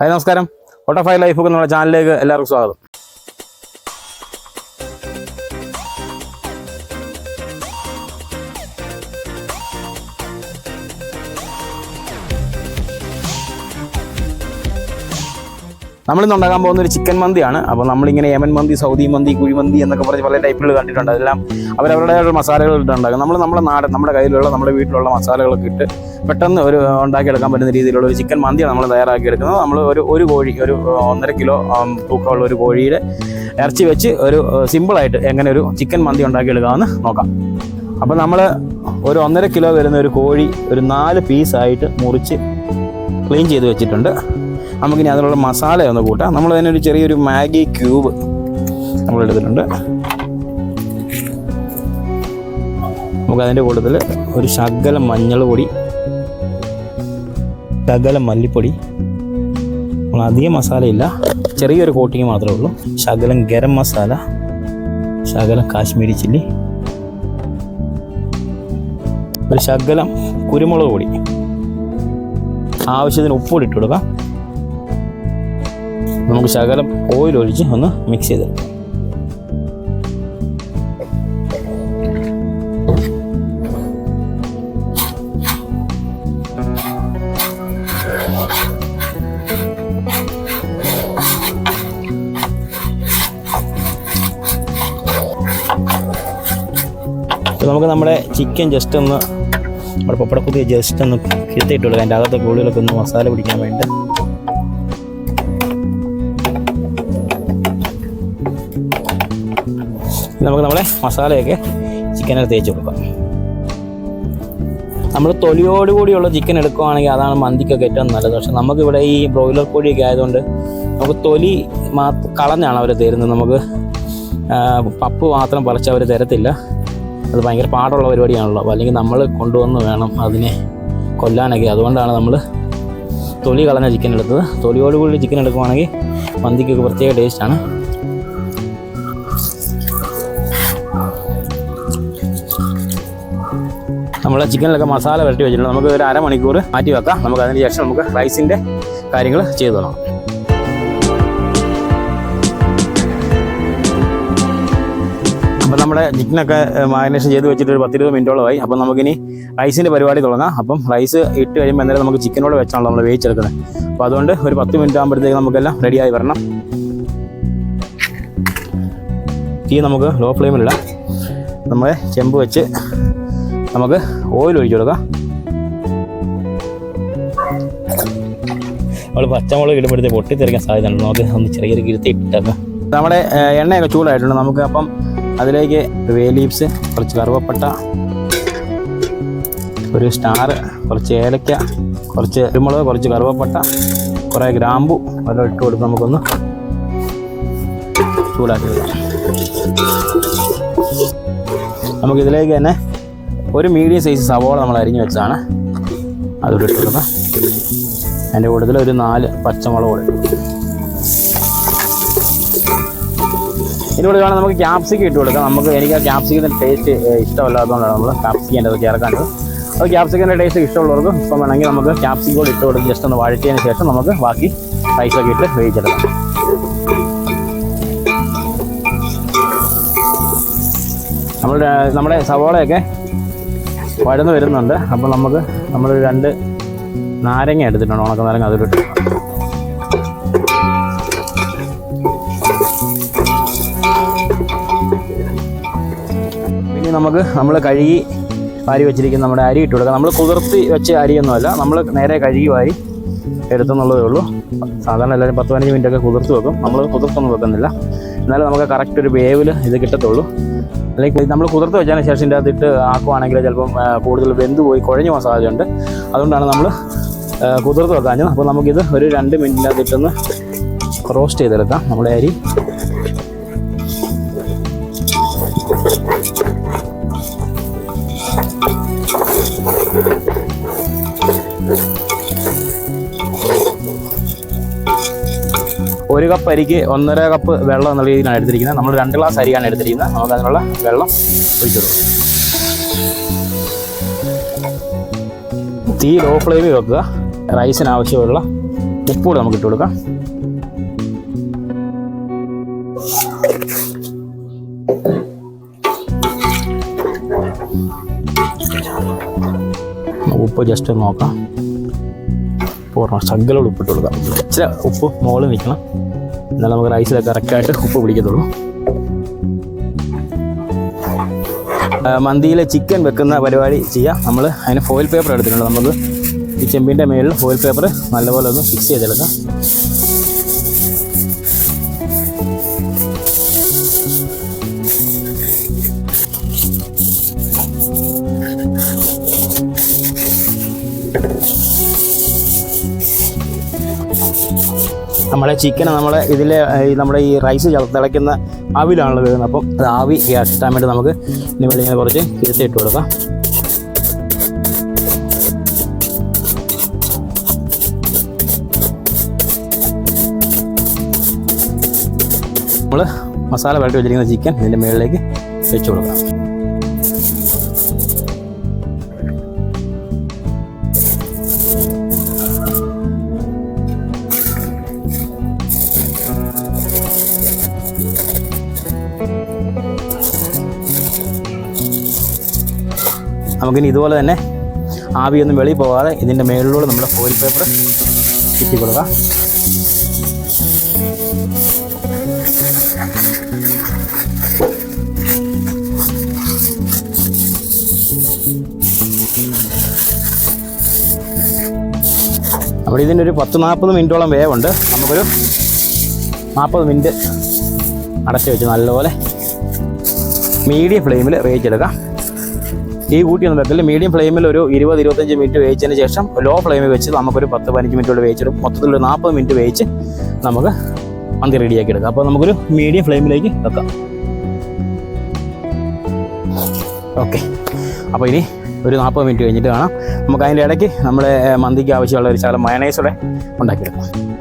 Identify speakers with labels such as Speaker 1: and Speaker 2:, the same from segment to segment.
Speaker 1: Hi നമസ്കാരം. ഓട്ടോഫൈ life എന്നുള്ള ചാനലിലേക്ക് എല്ലാവർക്കും സ്വാഗതം. നമ്മളിന്ന് ഉണ്ടാക്കാൻ പോകുന്ന ഒരു ചിക്കൻ മന്തിയാണ്. അപ്പോൾ നമ്മളിങ്ങനെ യമൻ മന്തി സൗദി മന്തി കുഴിമന്തി എന്നൊക്കെ പറഞ്ഞ് പല ടൈപ്പുകൾ കണ്ടിട്ടുണ്ട്. അതെല്ലാം അവരവരുടെ മസാലകൾ ഇട്ടുണ്ടാക്കും നമ്മൾ നമ്മുടെ നാടൻ നമ്മുടെ കയ്യിലുള്ള നമ്മുടെ വീട്ടിലുള്ള മസാലകളൊക്കെ ഇട്ട് പെട്ടെന്ന് ഒരു ഉണ്ടാക്കിയെടുക്കാൻ പറ്റുന്ന രീതിയിലുള്ള ഒരു ചിക്കൻ മന്തിയാണ് നമ്മൾ തയ്യാറാക്കി എടുക്കുന്നത് നമ്മൾ ഒരു ഒരു കോഴി ഒരു ഒന്നര കിലോ തൂക്കമുള്ള ഒരു കോഴിയുടെ ഇറച്ചി വെച്ച് ഒരു സിമ്പിളായിട്ട് എങ്ങനെ ഒരു ചിക്കൻ മന്തി ഉണ്ടാക്കിയെടുക്കാമെന്ന് നോക്കാം. അപ്പോൾ നമ്മൾ ഒരു ഒന്നര കിലോ വരുന്ന ഒരു കോഴി ഒരു നാല് പീസായിട്ട് മുറിച്ച് ക്ലീൻ ചെയ്ത് വെച്ചിട്ടുണ്ട്. നമുക്കിനി അതിനുള്ള മസാല ഒന്ന് കൂട്ടാം. നമ്മൾ അതിനൊരു ചെറിയൊരു മാഗി ക്യൂബ് നമ്മൾ എടുത്തിട്ടുണ്ട്. നമുക്ക് അതിന്റെ കൂട്ടത്തിൽ ഒരു ശകലം മഞ്ഞൾ പൊടി ശകലം മല്ലിപ്പൊടി. അധികം മസാലയില്ല ചെറിയൊരു കോട്ടിങ് മാത്രമേ ഉള്ളൂ. ശകലം ഗരം മസാല ശകലം കാശ്മീരി ചില്ലി ഒരു ശകലം കുരുമുളക് പൊടി. ആവശ്യത്തിന് ഉപ്പുകൂടി ഇട്ട് കൊടുക്കാം. നമുക്ക് ശകലം ഓയിൽ ഒഴിച്ച് ഒന്ന് മിക്സ് ചെയ്തെടുക്കാം. നമുക്ക് നമ്മുടെ ചിക്കൻ ജസ്റ്റ് ഒന്ന് നമ്മുടെ പപ്പടക്കുത്തി ജസ്റ്റ് ഒന്ന് കിത്തിയിട്ട് കൊടുക്കുക അതിന്റെ അകത്തെ ഉള്ളിലൊക്കെ ഒന്ന് മസാല പിടിക്കാൻ വേണ്ടി. നമുക്ക് നമ്മുടെ മസാലയൊക്കെ ചിക്കനിൽ തേച്ച് കൊടുക്കാം. നമ്മൾ തൊലിയോട് കൂടിയുള്ള ചിക്കൻ എടുക്കുകയാണെങ്കിൽ അതാണ് മന്തിക്കൊക്കെ ഏറ്റവും നല്ലത്. പക്ഷെ നമുക്കിവിടെ ഈ ബ്രോയിലർ കോഴിയൊക്കെ ആയതുകൊണ്ട് നമുക്ക് തൊലി മാ കളഞ്ഞാണ് അവർ തരുന്നത്. നമുക്ക് പപ്പ് മാത്രം പറിച്ച് അവർ തരത്തില്ല. അത് ഭയങ്കര പാടുള്ള പരിപാടിയാണല്ലോ. അല്ലെങ്കിൽ നമ്മൾ കൊണ്ടുവന്ന് വേണം അതിനെ കൊല്ലാനൊക്കെ. അതുകൊണ്ടാണ് നമ്മൾ തൊലി കളഞ്ഞ ചിക്കൻ എടുത്തത്. തൊലിയോടുകൂടി ചിക്കൻ എടുക്കുവാണെങ്കിൽ മന്തിക്കൊക്കെ പ്രത്യേക ടേസ്റ്റാണ് നമ്മൾ ചിക്കനിലൊക്കെ മസാല വരട്ടി വെച്ചിട്ടുണ്ട്. നമുക്ക് ഒരു അരമണിക്കൂർ മാറ്റി വെക്കാം. നമുക്ക് അതിന് ശേഷം നമുക്ക് റൈസിന്റെ കാര്യങ്ങൾ ചെയ്തു തുടങ്ങാം. അപ്പം നമ്മുടെ ചിക്കനൊക്കെ മാരിനേഷൻ ചെയ്ത് വെച്ചിട്ട് ഒരു പത്തിരുപത് മിനിറ്റോളമായി. അപ്പം നമുക്കിനി റൈസിന്റെ പരിപാടി തുടങ്ങാം. അപ്പം റൈസ് ഇട്ട് കഴിയുമ്പോൾ എന്തായാലും നമുക്ക് ചിക്കനോട് വെച്ചാണല്ലോ നമ്മൾ വേവിച്ചെടുക്കുന്നത്. അപ്പോൾ അതുകൊണ്ട് ഒരു പത്ത് മിനിറ്റ് ആകുമ്പോഴത്തേക്ക് നമുക്കെല്ലാം റെഡിയായി വരണം. തീ നമുക്ക് ലോ ഫ്ലെയിമിലിടാം നമ്മൾ ചെമ്പ് വെച്ച് നമുക്ക് ഓയിൽ ഒഴിച്ചു കൊടുക്കാം. നമ്മൾ പച്ചമുളക് ഇടുമ്പോഴത്തേക്ക് പൊട്ടിത്തെറിക്കാൻ സാധ്യതയുണ്ട്. നമുക്ക് ഒന്ന് ചെറിയൊരു കിരുത്തി ഇട്ടേക്കാം. നമ്മുടെ എണ്ണയൊക്കെ ചൂടായിട്ടുണ്ട്. നമുക്ക് അപ്പം അതിലേക്ക് വേ ലീവ്സ് കുറച്ച് കറുവപ്പട്ട ഒരു സ്റ്റാർ കുറച്ച് ഏലക്ക കുറച്ച് കുരുമുളക് കുറച്ച് കറുവപ്പട്ട കുറേ ഗ്രാമ്പു അതെല്ലാം ഇട്ട് കൊടുത്ത് നമുക്കൊന്ന് ചൂടാക്കി വെക്കാം നമുക്കിതിലേക്ക് തന്നെ ഒരു മീഡിയം സൈസ് സവോള നമ്മൾ അരിഞ്ഞു വെച്ചതാണ്. അതുകൂടി ഇട്ട് കൊടുക്കാം. അതിന്റെ കൂട്ടത്തിൽ ഒരു നാല് പച്ചമുളക് കൂടെ ഇതിലൂടെ വേണം നമുക്ക് ക്യാപ്സിക്ക് ഇട്ട് കൊടുക്കാം. നമുക്ക് എനിക്ക് ആ ക്യാപ്സിക്കിന്റെ ടേസ്റ്റ് ഇഷ്ടമല്ലാത്തതുകൊണ്ടാണ് നമ്മൾ ക്യാപ്സിക്കേണ്ടത് അത് ചേർക്കാണ്ടത് അപ്പോൾ ക്യാപ്സിക്കന്റെ ടേസ്റ്റ് ഇഷ്ടമുള്ളവർക്ക് ഇപ്പം വേണമെങ്കിൽ നമുക്ക് ക്യാപ്സിക്കം കൂടി ഇട്ട് കൊടുത്ത് ജസ്റ്റ് ഒന്ന് വഴറ്റിയതിന് ശേഷം നമുക്ക് ബാക്കി റൈസൊക്കെ ഇട്ട് വേവിച്ചെടുക്കാം. നമ്മളുടെ നമ്മുടെ സവോളയൊക്കെ വഴന്ന് വരുന്നുണ്ട്. അപ്പോൾ നമുക്ക് നമ്മൾ രണ്ട് നാരങ്ങ എടുത്തിട്ടുണ്ട്. ഉണക്ക നാരങ്ങ അതിലിട്ട്. ഇനി നമുക്ക് നമ്മൾ കഴുകി വാരി വെച്ചിരിക്കുന്ന നമ്മുടെ അരി ഇട്ട് കൊടുക്കാം. നമ്മൾ കുതിർത്തി വെച്ച അരിയൊന്നുമല്ല നമ്മൾ നേരെ കഴുകി വാരി എടുത്തെന്നുള്ളതേ ഉള്ളൂ. സാധാരണ എല്ലാവരും പത്ത് പതിനഞ്ച് മിനിറ്റ് ഒക്കെ കുതിർത്ത് വെക്കും. നമ്മൾ കുതിർത്തൊന്നും വെക്കുന്നില്ല. എന്നാലും നമുക്ക് കറക്റ്റ് ഒരു വേവിൽ ഇത് കിട്ടത്തുള്ളൂ. അല്ലെങ്കിൽ നമ്മൾ കുതിർത്ത് വെച്ചതിന് ശേഷം ഇതിന്റെ അകത്തിട്ട് ആക്കുവാണെങ്കിൽ ചിലപ്പം കൂടുതൽ വെന്ത് പോയി കുഴഞ്ഞു പോകാൻ സാധ്യതയുണ്ട്. അതുകൊണ്ടാണ് നമ്മൾ കുതിർത്ത് വെക്കാഞ്ഞത്. അപ്പോൾ നമുക്കിത് ഒരു രണ്ട് മിനിറ്റിനകത്തിട്ടൊന്ന് റോസ്റ്റ് ചെയ്തെടുക്കാം. നമ്മുടെ അരി ഒരു കപ്പ് അരിക്ക് ഒന്നര കപ്പ് വെള്ളം എന്നുള്ള രീതിയിലാണ് എടുത്തിരിക്കുന്നത്. നമ്മൾ രണ്ട് ഗ്ലാസ് അരിയാണ് എടുത്തിരിക്കുന്നത്. നമുക്ക് അതിനുള്ള വെള്ളം ഒഴിച്ചു കൊടുക്കും. തീ ലോ ഫ്ലെയിമിൽ വെക്കുക. റൈസിന് ആവശ്യമുള്ള ഉപ്പുകൂടെ നമുക്ക് ഇട്ട് കൊടുക്കാം. ഉപ്പ് ജസ്റ്റ് നോക്കാം. പൂർണ സഗ്ഗലോട് ഉപ്പിട്ട് കൊടുക്കാം. ഇച്ചിരി ഉപ്പ് മുകളിൽ നിൽക്കണം. എന്നാലും നമുക്ക് റൈസിൽ കറക്റ്റായിട്ട് ഉപ്പ് പിടിക്കത്തുള്ളൂ. മന്തിയിൽ ചിക്കൻ വെക്കുന്ന പരിപാടി ചെയ്യാം. നമ്മൾ അതിന് ഫോയിൽ പേപ്പർ എടുത്തിട്ടുണ്ട്. നമുക്ക് ഈ ചെമ്പിന്റെ മേളിൽ ഫോയിൽ പേപ്പർ നല്ലപോലെ ഒന്ന് ഫിക്സ് ചെയ്തെടുക്കാം. ചിക്കൻ നമ്മൾ ഇതിൽ നമ്മുടെ ഈ റൈസ് തിളയ്ക്കുന്ന ആവിലാണല്ലോ വരുന്നത് അപ്പം അത് ആവി കിട്ടാൻ വേണ്ടി നമുക്ക് വെളിയിൽ ഇങ്ങനെ കുറച്ച് കിരുത്തി ഇട്ട് കൊടുക്കാം. നമ്മൾ മസാല വരട്ടി വെച്ചിരിക്കുന്ന ചിക്കൻ ഇതിന്റെ മുകളിലേക്ക് വെച്ച് കൊടുക്കാം. നമുക്കിനി ഇതുപോലെ തന്നെ ആവിയൊന്നും വെളിയിൽ പോകാതെ ഇതിന്റെ മേളിലൂടെ നമ്മുടെ ഫോയിൽ പേപ്പർ ചുറ്റി കൊടുക്കാം അവിടെ ഇതിന്റെ ഒരു പത്ത് നാൽപ്പത് മിനിറ്റോളം വേവുണ്ട്. നമുക്കൊരു നാൽപ്പത് മിനിറ്റ് അടച്ചു വെച്ച് നല്ലപോലെ മീഡിയം ഫ്ലെയിമിൽ വേവിച്ചെടുക്കാം ഈ കൂട്ടിയൊന്നും വെക്കില്ല മീഡിയം ഫ്ലെയിമിൽ ഒരു ഇരുപത് ഇരുപത്തഞ്ച് മിനിറ്റ് വേവിച്ചതിന് ശേഷം ലോ ഫ്ലെയിമിൽ വെച്ച് നമുക്കൊരു പത്ത് പതിനഞ്ച് മിനിറ്റ് വേവിച്ചിടും. മൊത്തത്തിൽ ഒരു നാൽപ്പത് മിനിറ്റ് വേവിച്ച് നമുക്ക് മന്തി റെഡിയാക്കി എടുക്കാം. അപ്പോൾ നമുക്കൊരു മീഡിയം ഫ്ലെയിമിലേക്ക് വെക്കാം. ഓക്കെ അപ്പോൾ ഇനി ഒരു നാൽപ്പത് മിനിറ്റ് കഴിഞ്ഞിട്ട് കാണാം. നമുക്ക് അതിന്റെ ഇടയ്ക്ക് നമ്മുടെ മന്തിക്ക് ആവശ്യമുള്ള ഒരു ശകലം മയണൈസോടെ ഉണ്ടാക്കിയെടുക്കാം.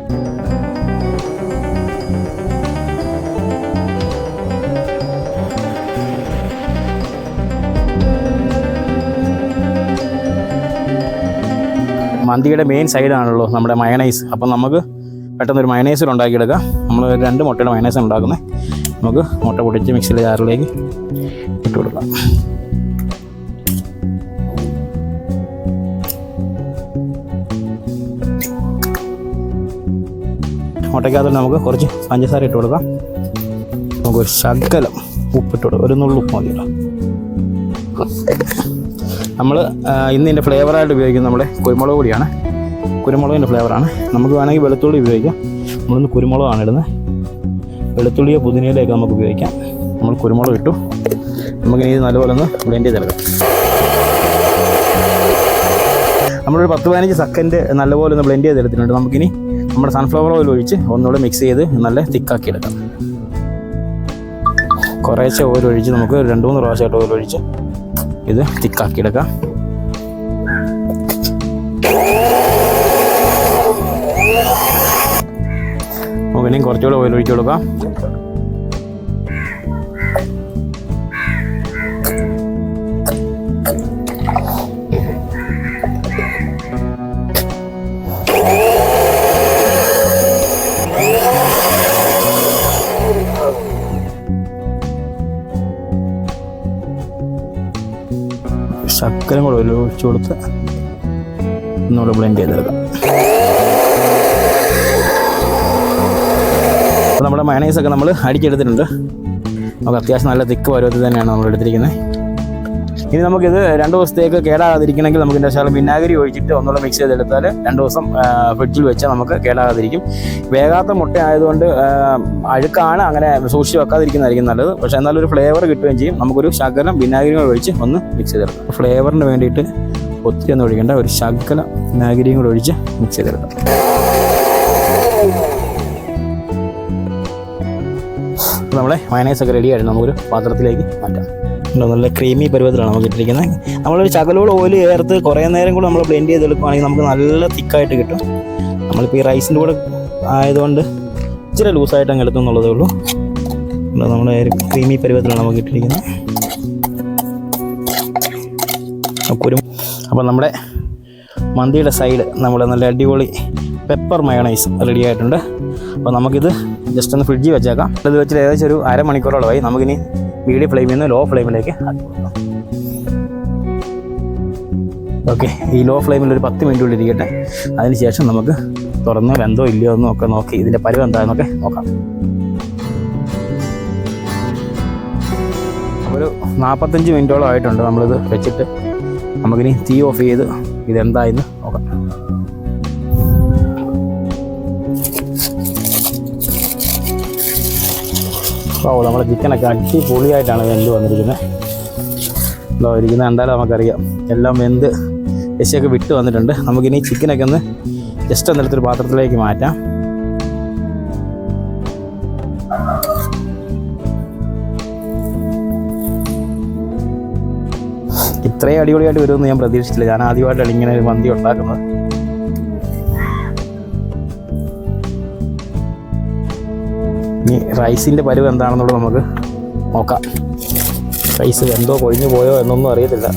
Speaker 1: മന്തിയുടെ മെയിൻ സൈഡാണല്ലോ നമ്മുടെ മയണൈസ് അപ്പം നമുക്ക് പെട്ടെന്ന് ഒരു മയണൈസ് ഉണ്ടാക്കിയെടുക്കാം. നമ്മൾ രണ്ട് മുട്ടയുടെ മയണൈസ് ഉണ്ടാക്കുന്നത്. നമുക്ക് മുട്ട പൊടിച്ച് മിക്സിയിലെ ജാറിലേക്ക് ഇട്ട് കൊടുക്കാം. മുട്ടയ്ക്കകത്ത് നമുക്ക് കുറച്ച് പഞ്ചസാര ഇട്ട് കൊടുക്കാം. നമുക്ക് ശകലം ഉപ്പിട്ട് കൊടുക്കാം. ഒരു നുള്ളു ഉപ്പ് മതിയല്ലോ നമ്മൾ ഇന്ന് ഇതിന്റെ ഫ്ലേവറായിട്ട് ഉപയോഗിക്കുന്നത് നമ്മുടെ കുരുമുളക് പൊടിയാണ്. കുരുമുളകിന്റെ ഫ്ലേവറാണ് നമുക്ക് വേണമെങ്കിൽ വെളുത്തുള്ളി ഉപയോഗിക്കാം. നമ്മളിന്ന് കുരുമുളകാണ് ഇടുന്നത്. വെളുത്തുള്ളിയോ പുതിനയിലേക്ക് നമുക്ക് ഉപയോഗിക്കാം. നമ്മൾ കുരുമുളക് ഇട്ടു. നമുക്കിനി ഇത് നല്ലപോലെ ഒന്ന് ബ്ലെൻഡ് ചെയ്തെടുക്കാം. നമ്മളൊരു പത്ത് പതിനഞ്ച് സെക്കൻഡ് നല്ലപോലെ ഒന്ന് ബ്ലെൻഡ് ചെയ്തെടുത്തിട്ടുണ്ട്. നമുക്കിനി നമ്മുടെ സൺഫ്ലവർ ഓയിൽ ഒഴിച്ച് ഒന്നുകൂടെ മിക്സ് ചെയ്ത് നല്ല തിക്കാക്കി എടുക്കാം കുറേശ്ശെ ഓയിൽ ഒഴിച്ച് നമുക്ക് രണ്ട് മൂന്ന് പ്രാവശ്യമായിട്ട് ഓയിൽ ഒഴിച്ച് ഇത് തിക്കാക്കി എടുക്കാം ഇനിയും കുറച്ചുകൂടെ ഓയിൽ ഒഴിച്ച് കൊടുക്കാം. ശർക്കര കൂടെ ഒഴിച്ച് കൊടുത്ത് ഒന്നുകൂടെ ബ്ലെൻഡ് ചെയ്തെടുക്കാം. അപ്പോൾ നമ്മുടെ മയണൈസൊക്കെ നമ്മൾ അടിച്ചെടുത്തിട്ടുണ്ട് നമുക്ക് അത്യാവശ്യം നല്ല തിക്ക് പരുവത്തിൽ തന്നെയാണ് നമ്മൾ എടുത്തിരിക്കുന്നത് ഇനി നമുക്കിത് രണ്ട് ദിവസത്തേക്ക് കേടാകാതിരിക്കണമെങ്കിൽ നമുക്ക് എന്താ വിനാഗിരി ഒഴിച്ചിട്ട് ഒന്നുകൂടെ മിക്സ് ചെയ്തെടുത്താൽ രണ്ട് ദിവസം ഫ്രിഡ്ജിൽ വെച്ചാൽ നമുക്ക് കേടാകാതിരിക്കും. വേകാത്ത മുട്ട ആയതുകൊണ്ട് അഴുക്കാണ് അങ്ങനെ സൂക്ഷിച്ച് വെക്കാതിരിക്കുന്നതായിരിക്കും നല്ലത്. പക്ഷേ എന്നാലും ഒരു ഫ്ലേവർ കിട്ടുകയും ചെയ്യും. നമുക്കൊരു ശകലം വിനാഗിരി ഒഴിച്ച് ഒന്ന് മിക്സ് ചെയ്തെടുക്കാം. ഫ്ലേവറിന് വേണ്ടിയിട്ട് ഒത്തിരി ഒന്നും ഒഴിക്കേണ്ട. ഒരു ശകലം വിനാഗിരിയും കൂടെ ഒഴിച്ച് മിക്സ് ചെയ്തെടുക്കാം. നമ്മളെ നമ്മുടെ മയനൈസ് ഒക്കെ റെഡി ആയിരുന്നു നമുക്കൊരു പാത്രത്തിലേക്ക് മാറ്റാം. ഉണ്ടോ, നല്ല ക്രീമി പരുവത്തിലാണ് നമുക്ക് ഇട്ടിരിക്കുന്നത്. നമ്മളൊരു ചകലോട് ഓയിൽ ചേർത്ത് കുറേ നേരം കൂടെ നമ്മൾ ബ്ലെൻഡ് ചെയ്തെടുക്കുകയാണെങ്കിൽ നമുക്ക് നല്ല തിക്കായിട്ട് കിട്ടും. നമ്മളിപ്പോൾ ഈ റൈസിന്റെ കൂടെ ആയതുകൊണ്ട് ഇച്ചിരി ലൂസായിട്ട് അങ്ങ് എടുക്കും എന്നുള്ളതേ ഉള്ളൂ നമ്മുടെ ഒരു ക്രീമി പരുവത്തിലാണ് നമുക്ക് ഇട്ടിരിക്കുന്നത്. അപ്പം അപ്പോൾ നമ്മുടെ മന്തിയുടെ സൈഡ് നമ്മൾ നല്ല അടിപൊളി പെപ്പർ മയണൈസ് റെഡി ആയിട്ടുണ്ട്. അപ്പോൾ നമുക്കിത് ജസ്റ്റ് ഒന്ന് ഫ്രിഡ്ജിൽ വെച്ചേക്കാം. ഇത് വെച്ചിട്ട് ഏകദേശം ഒരു അരമണിക്കൂറോളമായി നമുക്കിനി മീഡിയം ഫ്ലെയിമിൽ നിന്ന് ലോ ഫ്ലെയിമിലേക്ക് ആക്കി ഓക്കെ ഈ ലോ ഫ്ലെയിമിൽ ഒരു പത്ത് മിനിറ്റ് ഉള്ളിൽ ഇരിക്കട്ടെ. അതിനുശേഷം നമുക്ക് തുറന്ന് വെന്തോ ഇല്ലയോ എന്നോ ഒക്കെ നോക്കി ഇതിന്റെ പരിവ് എന്താണെന്നൊക്കെ നോക്കാം. ഒരു നാൽപ്പത്തഞ്ച് മിനിറ്റോളം ആയിട്ടുണ്ട് നമ്മളിത് വെച്ചിട്ട്. നമുക്കിനി തീ ഓഫ് ചെയ്ത് ഇതെന്തായെന്ന് നോക്കാം. ഓ നമ്മുടെ ചിക്കനൊക്കെ അടിപൊളിയായിട്ടാണ് വെന്ത് വന്നിരിക്കുന്നത്. ഇതോ ഇരിക്കുന്നത് എന്തായാലും നമുക്കറിയാം. എല്ലാം വെന്ത് രശയൊക്കെ വിട്ട് വന്നിട്ടുണ്ട്. നമുക്കിനി ചിക്കനൊക്കെ ഒന്ന് ജസ്റ്റ് ഒന്നെടുത്തൊരു പാത്രത്തിലേക്ക് മാറ്റാം. ഇത്രയും അടിപൊളിയായിട്ട് വരുമെന്ന് ഞാൻ പ്രതീക്ഷിച്ചില്ല. ഞാൻ ആദ്യമായിട്ടാണ് ഇങ്ങനെ ഒരു മന്തി ഉണ്ടാക്കുന്നത്. ഇനി റൈസിന്റെ പരുവ് എന്താണെന്നുള്ളത് നമുക്ക് നോക്കാം. റൈസ് എന്തോ കൊഴിഞ്ഞു പോയോ എന്നൊന്നും അറിയത്തില്ല.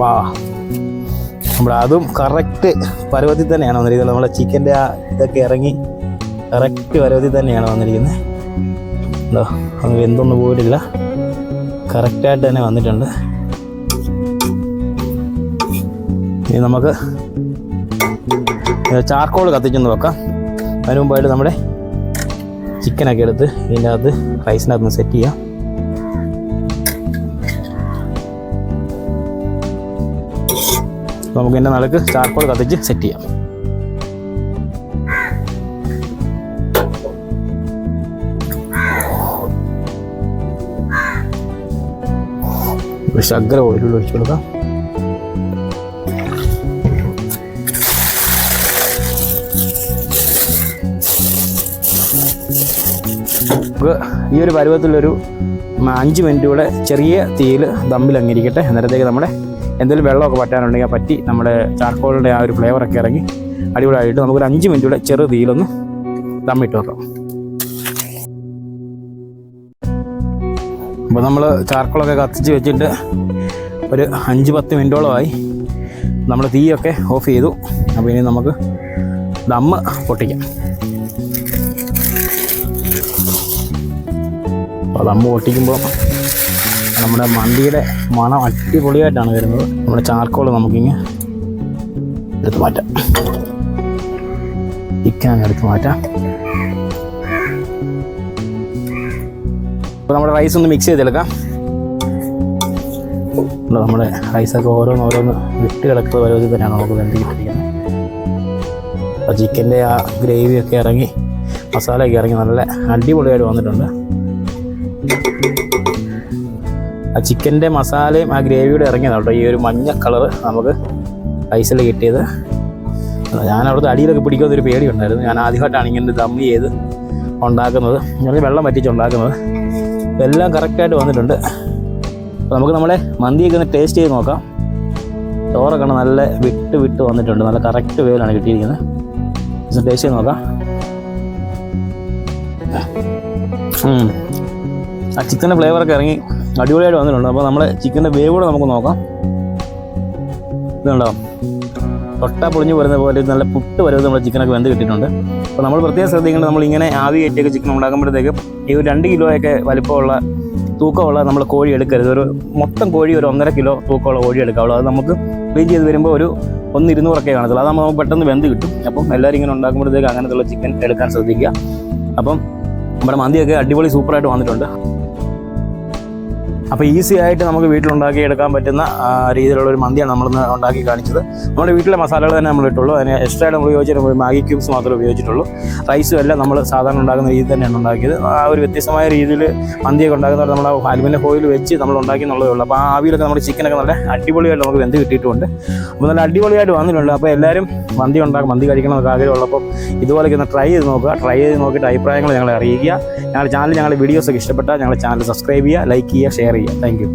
Speaker 1: വാ. നമ്മുടെ അതും കറക്റ്റ് പരുവത്തിൽ തന്നെയാണ് വന്നിരിക്കുന്നത്. നമ്മളെ ചിക്കന്റെ ആ ഇതൊക്കെ ഇറങ്ങി കറക്റ്റ് പരുവത്തിൽ തന്നെയാണ് വന്നിരിക്കുന്നത്. ഉണ്ടോ അത് എന്തൊന്നും പോയിട്ടില്ല. കറക്റ്റായിട്ട് തന്നെ വന്നിട്ടുണ്ട്. ഇനി നമുക്ക് ചാർക്കോൾ കത്തിച്ചെന്ന് വെക്കാം. അതിന് മുമ്പായിട്ട് നമ്മുടെ ചിക്കനൊക്കെ എടുത്ത് ഇതിന്റെ അകത്ത് റൈസിനകത്ത് സെറ്റ് ചെയ്യാം. നമുക്ക് ഇതിന്റെ നടുക്ക് ചാർക്കോൾ കത്തിച്ച് സെറ്റ് ചെയ്യാം. ശർക്കര ഒഴിച്ചു കൊടുക്കാം. നമുക്ക് ഈ ഒരു പരുവത്തിലൊരു അഞ്ച് മിനിറ്റ് കൂടെ ചെറിയ തീയിൽ ദമ്മിൽ അങ്ങിരിക്കട്ടെ. അന്നേരത്തേക്ക് നമ്മുടെ എന്തെങ്കിലും വെള്ളമൊക്കെ പറ്റാനുണ്ടെങ്കിൽ പറ്റി നമ്മുടെ ചാർക്കോളിന്റെ ആ ഒരു ഫ്ലേവറൊക്കെ ഇറങ്ങി അടിപൊളിയായിട്ട് നമുക്കൊരു അഞ്ച് മിനിറ്റ് കൂടെ ചെറു തീയിലൊന്ന് ദമ്മിട്ട് വെക്കാം. അപ്പോൾ നമ്മൾ ചാർക്കോളൊക്കെ കത്തിച്ച് വെച്ചിട്ട് ഒരു അഞ്ച് പത്ത് മിനിറ്റോളമായി നമ്മൾ തീയൊക്കെ ഓഫ് ചെയ്തു. അപ്പോൾ ഇനി നമുക്ക് ദമ്മ് പൊട്ടിക്കാം. ദമ്മ് പൊട്ടിക്കുമ്പോൾ നമ്മുടെ മന്തിയുടെ മണം അടിപൊളിയായിട്ടാണ് വരുന്നത്. നമ്മുടെ ചാർക്കോൾ നമുക്കിങ്ങ് എടുത്ത് മാറ്റാം. ചിക്കൻ എടുത്ത് മാറ്റാം. അപ്പോൾ നമ്മുടെ റൈസ് ഒന്ന് മിക്സ് ചെയ്തെടുക്കാം. നമ്മുടെ റൈസൊക്കെ ഓരോന്ന് ഓരോന്ന് വിട്ട് കിടക്കുന്ന പരുവത്തിൽ തന്നെയാണ് നമുക്ക് വെന്ത് കിട്ടിയിരിക്കുന്നത് അപ്പോൾ ചിക്കന്റെ ആ ഗ്രേവിയൊക്കെ ഇറങ്ങി മസാലയൊക്കെ ഇറങ്ങി നല്ല അടിപൊളിയായിട്ട് വന്നിട്ടുണ്ട്. ആ ചിക്കന്റെ മസാലയും ആ ഗ്രേവിയുടെ ഇറങ്ങിയതാണ് കേട്ടോ. ഈ ഒരു മഞ്ഞ കളറ് നമുക്ക് റൈസിൽ കിട്ടിയത്. ഞാൻ അവിടുത്തെ അടിയിലൊക്കെ പിടിക്കുന്നൊരു പേടിയുണ്ടായിരുന്നു. ഞാൻ ആദ്യമായിട്ടാണ് ഇങ്ങനെ ദം ചെയ്ത് ഉണ്ടാക്കുന്നത്. ഞാൻ വെള്ളം വറ്റിച്ച് ഉണ്ടാക്കുന്നത്. എല്ലാം കറക്റ്റായിട്ട് വന്നിട്ടുണ്ട്. അപ്പോൾ നമുക്ക് നമ്മളെ മന്തിയൊക്കെ ഒന്ന് ടേസ്റ്റ് ചെയ്ത് നോക്കാം. ചോറൊക്കെ നല്ല വിട്ട് വിട്ട് വന്നിട്ടുണ്ട്. നല്ല കറക്റ്റ് വേലാണ് കിട്ടിയിരിക്കുന്നത്. ടേസ്റ്റ് ചെയ്ത് നോക്കാം. ആ ചിക്കന്റെ ഫ്ലേവറൊക്കെ ഇറങ്ങി. അടിപൊളിയായിട്ട് വന്നിട്ടുണ്ട്. അപ്പോൾ നമ്മുടെ ചിക്കന്റെ വേവ് കൂടെ നമുക്ക് നോക്കാം. ഇതുണ്ടോ? തൊട്ട പൊളിഞ്ഞ് വരുന്ന പോലെ നല്ല പുട്ട് വരുന്നത് നമ്മുടെ ചിക്കനൊക്കെ വെന്ത് കിട്ടിയിട്ടുണ്ട്. അപ്പോൾ നമ്മൾ പ്രത്യേകം ശ്രദ്ധിക്കേണ്ടത് നമ്മൾ ഇങ്ങനെ ആവി കയറ്റിയൊക്കെ ചിക്കൻ ഉണ്ടാക്കുമ്പോഴത്തേക്കും ഈ ഒരു രണ്ട് കിലോയൊക്കെ വലിപ്പമുള്ള തൂക്കമുള്ള നമ്മൾ കോഴി എടുക്കരുത്. ഒരു മൊത്തം കോഴി ഒരു ഒന്നര കിലോ തൂക്കമുള്ള കോഴി എടുക്കാവുള്ളൂ. അത് നമുക്ക് ക്ലീൻ ചെയ്ത് വരുമ്പോൾ ഒരു ഒന്ന് ഇരുന്നൂറൊക്കെ കാണത്തുള്ളൂ. അതാകുമ്പോൾ നമുക്ക് പെട്ടെന്ന് വെന്ത് കിട്ടും. അപ്പം എല്ലാവരും ഇങ്ങനെ ഉണ്ടാക്കുമ്പോഴത്തേക്ക് അങ്ങനത്തുള്ള ചിക്കൻ എടുക്കാൻ ശ്രദ്ധിക്കുക. അപ്പം നമ്മുടെ മന്തിയൊക്കെ അടിപൊളി സൂപ്പറായിട്ട് വന്നിട്ടുണ്ട്. അപ്പോൾ ഈസി ആയിട്ട് നമുക്ക് വീട്ടിലുണ്ടാക്കി എടുക്കാൻ പറ്റുന്ന രീതിയിലുള്ള ഒരു മന്തിയാണ് നമ്മളിന്ന് ഉണ്ടാക്കി കാണിച്ചത്. നമ്മുടെ വീട്ടിലെ മസാലകൾ തന്നെ നമ്മൾ ഇട്ടുള്ളൂ. അതിന് എക്സ്ട്രാ നമ്മൾ ഉപയോഗിച്ചിട്ട് മാഗി ക്യൂബ്സ് മാത്രമേ ഉപയോഗിച്ചിട്ടുള്ളൂ. റൈസും എല്ലാം നമ്മൾ സാധാരണ ഉണ്ടാക്കുന്ന രീതി തന്നെയാണ് ഉണ്ടാക്കിയത്. ആ ഒരു വ്യത്യസ്തമായ രീതിയിൽ മന്തിയൊക്കെ ഉണ്ടാക്കുന്നവർ നമ്മൾ അലുമിനിയം ഫോയിൽ വെച്ച് നമ്മൾ ഉണ്ടാക്കി എന്നുള്ളതേ ഉള്ളൂ. അപ്പോൾ ആ ആവിയിലൊക്കെ നമ്മുടെ ചിക്കനൊക്കെ നല്ല അടിപൊളിയായിട്ട് നമുക്ക് വെന്ത് കിട്ടിയിട്ടുണ്ട്. അപ്പോൾ നല്ല അടിപൊളിയായിട്ട് വന്നിട്ടുണ്ട്. അപ്പോൾ എല്ലാവരും മന്തി ഉണ്ടാക്കും മന്തി കഴിക്കണമെന്നൊക്കെ ആഗ്രഹമുള്ളപ്പോൾ ഇതുപോലെയൊക്കെ ഒന്ന് ട്രൈ ചെയ്ത് നോക്കുക. ട്രൈ ചെയ്ത് നോക്കിയിട്ട് അഭിപ്രായങ്ങൾ ഞങ്ങളെ അറിയിക്കുക. ഞങ്ങളുടെ ചാനൽ ഞങ്ങളുടെ വീഡിയോസൊക്കെ ഇഷ്ടപ്പെട്ടാൽ ഞങ്ങളുടെ ചാനൽ സബ്സ്ക്രൈബ് ചെയ്യുക ലൈക്ക് ചെയ്യുക ഷെയർ ചെയ്യുക താങ്ക്